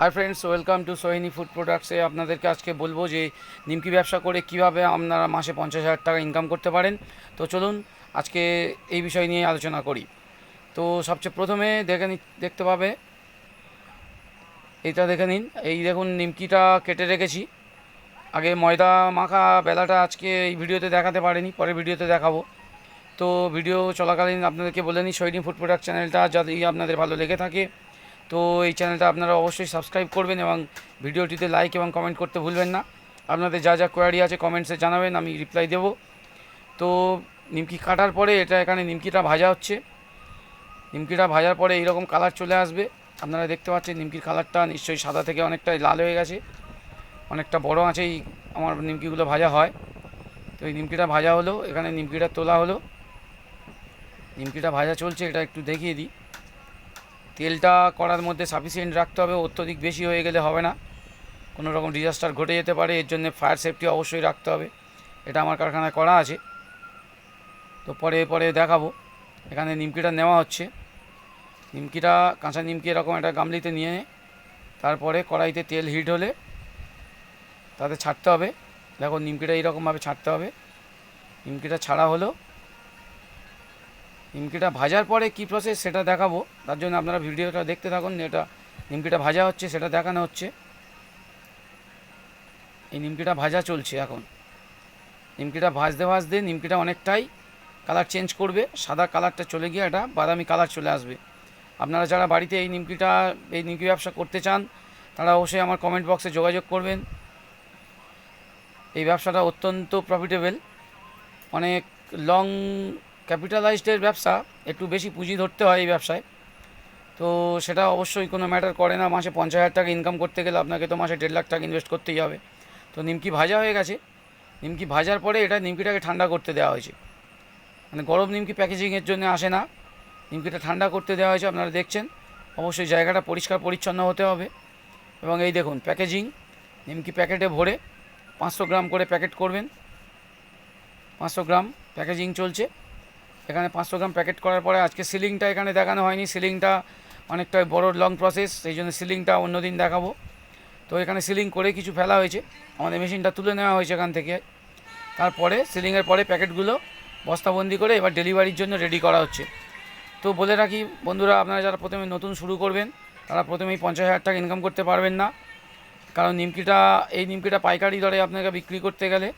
Hi friends welcome to Sohini food প্রোডাক্টসে আপনাদেরকে আজকে বলব যে নিমকি ব্যবসা করে কীভাবে আপনারা মাসে পঞ্চাশ হাজার টাকা ইনকাম করতে পারেন। তো চলুন আজকে এই বিষয় নিয়ে আলোচনা করি। তো সবচেয়ে প্রথমে দেখে দেখতে পাবে। এইটা দেখে নিন। এই দেখুন নিমকিটা কেটে রেখেছি। আগে ময়দা মাখা বেলাটা আজকে এই ভিডিওতে দেখাতে পারিনি পরে ভিডিওতে দেখাবো। তো ভিডিও চলাকালীন আপনাদেরকে বলে নিই সৈনী ফুড প্রোডাক্ট চ্যানেলটা যদি আপনাদের ভালো লেগে থাকে তো এই চ্যানেলটা আপনারা অবশ্যই সাবস্ক্রাইব করবেন এবং ভিডিওটিতে লাইক এবং কমেন্ট করতে ভুলবেন না। আপনাদের যা যা কোয়ারি আছে কমেন্টসে জানাবেন, আমি রিপ্লাই দেব। তো নিমকি কাটার পরে এটা এখানে নিমকিটা ভাজা হচ্ছে। নিমকিটা ভাজার পরে এইরকম কালার চলে আসবে। আপনারা দেখতে পাচ্ছেন নিমকির কালারটা নিশ্চয়ই সাদা থেকে অনেকটা লাল হয়ে গেছে। অনেকটা বড় আঁচেই আমার নিমকিগুলো ভাজা হয়। তো এই নিমকিটা ভাজা হলো, এখানে নিমকিটা তোলা হলো। নিমকিটা ভাজা চলছে, এটা একটু দেখিয়ে দিই। তেলটা করার মধ্যে সাফিসিয়েন্ট রাখতে হবে, অত্যধিক বেশি হয়ে গেলে হবে না। কোনো রকম ডিজাস্টার ঘটে যেতে পারে, এর জন্য ফায়ার সেফটি অবশ্যই রাখতে হবে। এটা আমার কারখানায় করা আছে। তো পরে পরে দেখাবো। এখানে নিমকিটা নেওয়া হচ্ছে। নিমকিটা, কাঁচা নিমকি এরকম একটা গামলিতে নিয়ে তারপরে কড়াইতে তেল হিট হলে তাতে ছাড়তে হবে। দেখো নিমকিটা এইরকমভাবে ছাড়তে হবে। নিমকিটা ছাড়া হলো নিমকিটা ভাজার পরে কী প্রসেস সেটা দেখাবো। তার জন্য আপনারা ভিডিওটা দেখতে থাকুন এটা নিমকিটা ভাজা হচ্ছে, সেটা দেখানো হচ্ছে। এই নিমকিটা ভাজা চলছে এখন। নিমকিটা ভাজতে ভাজতে নিমকিটা অনেকটাই কালার চেঞ্জ করবে, সাদা কালারটা চলে গিয়ে একটা বাদামি কালার চলে আসবে। আপনারা যারা বাড়িতে এই নিমকিটা, এই নিমকি ব্যবসা করতে চান, তারা অবশ্যই আমার কমেন্ট বক্সে যোগাযোগ করবেন। এই ব্যবসাটা অত্যন্ত প্রফিটেবল অনেক লং ক্যাপিটালাইজডের ব্যবসা, একটু বেশি পুঁজি ধরতে হয় এই ব্যবসায়। তো সেটা অবশ্যই কোনো ম্যাটার করে না, মাসে পঞ্চাশ হাজার টাকা ইনকাম করতে গেলে আপনাকে তো মাসে দেড় লাখ টাকা ইনভেস্ট করতেই হবে। তো নিমকি ভাজা হয়ে গেছে। নিমকি ভাজার পরে এটা নিমকিটাকে ঠান্ডা করতে দেওয়া হয়েছে। মানে গরম নিমকি প্যাকেজিংয়ের জন্য আসে না। নিমকিটা ঠান্ডা করতে দেওয়া হয়েছে, আপনারা দেখছেন। অবশ্যই জায়গাটা পরিষ্কার পরিচ্ছন্ন হতে হবে। এবং এই দেখুন প্যাকেজিং নিমকি প্যাকেটে ভরে পাঁচশো গ্রাম করে প্যাকেট করবেন। পাঁচশো গ্রাম প্যাকেজিং চলছে। এখানে পাঁচশো গ্রাম প্যাকেট করার পরে আজকে সিলিংটা এখানে দেখানো হয়নি। সিলিংটা অনেকটা বড় লং প্রসেস সেই জন্য সিলিংটা অন্যদিন দেখাবো। তো এখানে সিলিং করে কিছু ফেলা হয়েছে। আমাদের মেশিনটা তুলে নেওয়া হয়েছে এখান থেকে। তারপরে সিলিংয়ের পরে প্যাকেটগুলো বস্তাবন্দি করে এবার ডেলিভারির জন্য রেডি করা হচ্ছে। তো বলে রাখি বন্ধুরা, আপনারা যারা প্রথমে নতুন শুরু করবেন, তারা প্রথমেই পঞ্চাশ হাজার টাকা ইনকাম করতে পারবেন না। কারণ নিমকিটা, এই নিমকিটা পাইকারি দরে আপনাকে বিক্রি করতে গেলে